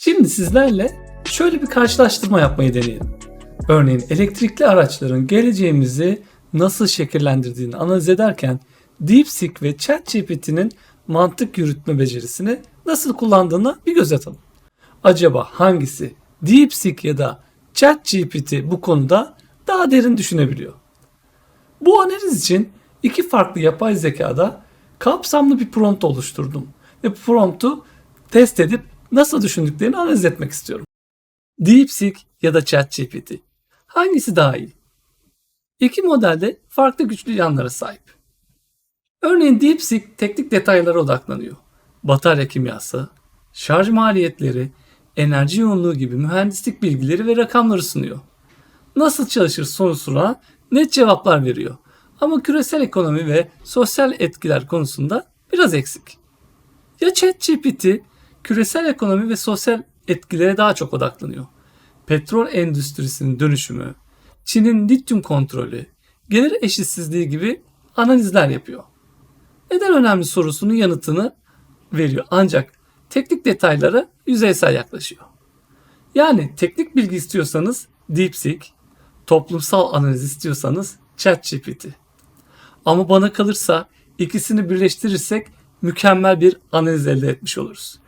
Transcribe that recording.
Şimdi sizlerle şöyle bir karşılaştırma yapmayı deneyelim. Örneğin elektrikli araçların geleceğimizi nasıl şekillendirdiğini analiz ederken DeepSeek ve ChatGPT'nin mantık yürütme becerisini nasıl kullandığına bir göz atalım. Acaba hangisi DeepSeek ya da ChatGPT bu konuda daha derin düşünebiliyor? Bu analiz için iki farklı yapay zekada kapsamlı bir prompt oluşturdum. Ve promptu test edip nasıl düşündüklerini analiz etmek istiyorum. DeepSeek ya da ChatGPT. Hangisi daha iyi? İki model de farklı güçlü yanlara sahip. Örneğin DeepSeek teknik detaylara odaklanıyor. Batarya kimyası, şarj maliyetleri, enerji yoğunluğu gibi mühendislik bilgileri ve rakamları sunuyor. Nasıl çalışır sorusuna net cevaplar veriyor. Ama küresel ekonomi ve sosyal etkiler konusunda biraz eksik. Ya ChatGPT küresel ekonomi ve sosyal etkilere daha çok odaklanıyor. Petrol endüstrisinin dönüşümü, Çin'in lityum kontrolü, gelir eşitsizliği gibi analizler yapıyor. Neden önemli sorusunun yanıtını veriyor ancak teknik detaylara yüzeysel yaklaşıyor. Yani teknik bilgi istiyorsanız DeepSeek, toplumsal analiz istiyorsanız ChatGPT. Ama bana kalırsa ikisini birleştirirsek mükemmel bir analiz elde etmiş oluruz.